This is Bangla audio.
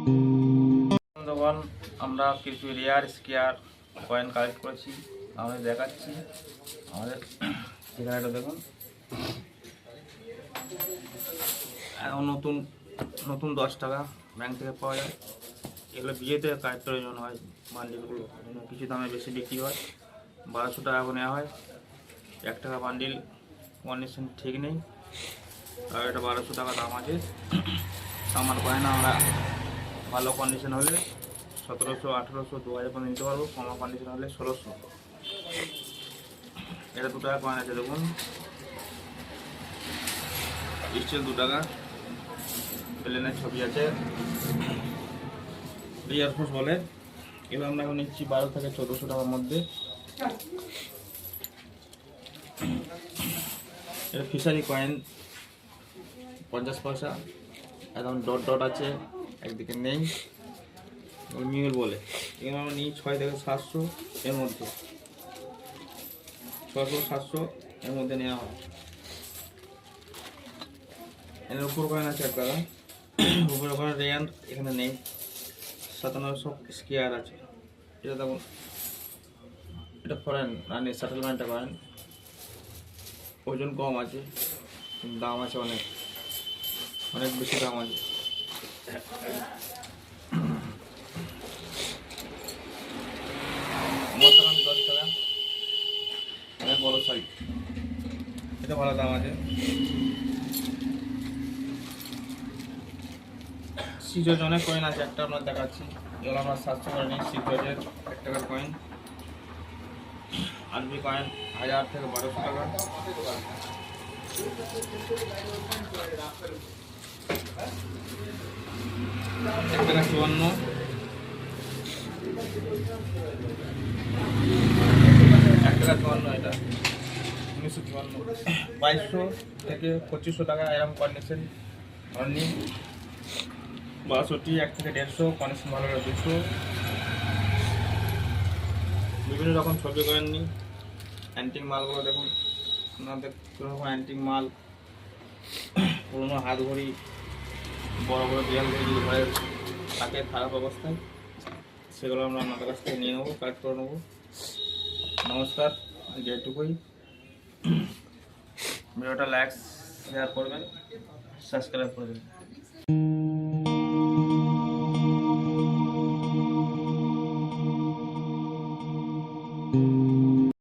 বন্ধুগণ, আমরা কিছু রেয়ার স্কেয়ার কয়েন কালেক্ট করেছি। আমাদের দেখাচ্ছি। আমাদের ঠিকানাটা দেখুন। এখন নতুন নতুন দশ টাকা ব্যাংক থেকে পাওয়া যায়। এগুলো বিয়েতে কাজ প্রয়োজন হয় বান্ডিলগুলো কিছু দামে বেশি বিক্রি হয়। বারোশো টাকা নেওয়া হয়। এক টাকা বান্ডিল কন্ডিশন ঠিক নেই। আর এটা বারোশো টাকা দাম আছে। আমার কয়েন আমরা। ভালো কন্ডিশন হলে সতেরোশো, আঠেরোশো, দু হাজার পর্যন্ত নিতে পারব। কমা কন্ডিশন হলে ষোলোশো। এটা দু টাকা কয়েন আছে, দেখুন। স্টিল দু টাকা। প্লেনের ছবি আছে। এয়ারফোর্স বলে। এবার আমরা এখন নিচ্ছি বারো থেকে চোদ্দোশো টাকার মধ্যে। এটা ফিশারি কয়েন পঞ্চাশ পয়সা। একদম ডট ডট আছে। একদিকে নেই। মিউল বলে। এখানে আমরা নিই ছয় থেকে সাতশো এর মধ্যে। ছশো সাতশো এর মধ্যে নেওয়া হয়। এর উপর কয়েন আছে এক টাকা। উপরে ওখানে রেয়ান এখানে নেই। সাতান্নশো স্কেয়ার আছে। এটা দেখুন এটা ফরেন রানি সেটেলমেন্টটা করেন ওজন কম আছে দাম আছে অনেক। অনেক বেশি দাম আছে। বড় সাইজ এটা ভালো দাম আছে। সিজজ অনেক কয়েন আছে, একটা আমরা দেখাচ্ছি। এগুলো আমরা সাতশো নিই সিজজের এক টাকার কয়েন আরবি কয়েন হাজার থেকে বারোশো টাকা এক টাকা চুয়ান্ন। এক টাকা চুয়ান্ন এটা। উনিশশো চুয়ান্ন। বাইশশো থেকে পঁচিশশো টাকা এরকম কন্ডিশন অনলি বাষট্টি, এক থেকে দেড়শো কন্ডিশন ভালো দুশো। বিভিন্ন রকম ছবি করেননি অ্যান্টিক মালগুলো দেখুন। আপনাদের রকম অ্যান্টিক মাল। পুরোনো হাত ঘড়ি, বড় বড় দেয়াল ঘড়ি যদি ঘরে কাঠের খারাপ অবস্থায়, সেগুলো আমরা আপনাদের কাছ থেকে নিয়ে নেব, কাজ করে নেব। নমস্কার যেটুকুই ভিডিওটা লাইক শেয়ার করবেন সাবস্ক্রাইব করবেন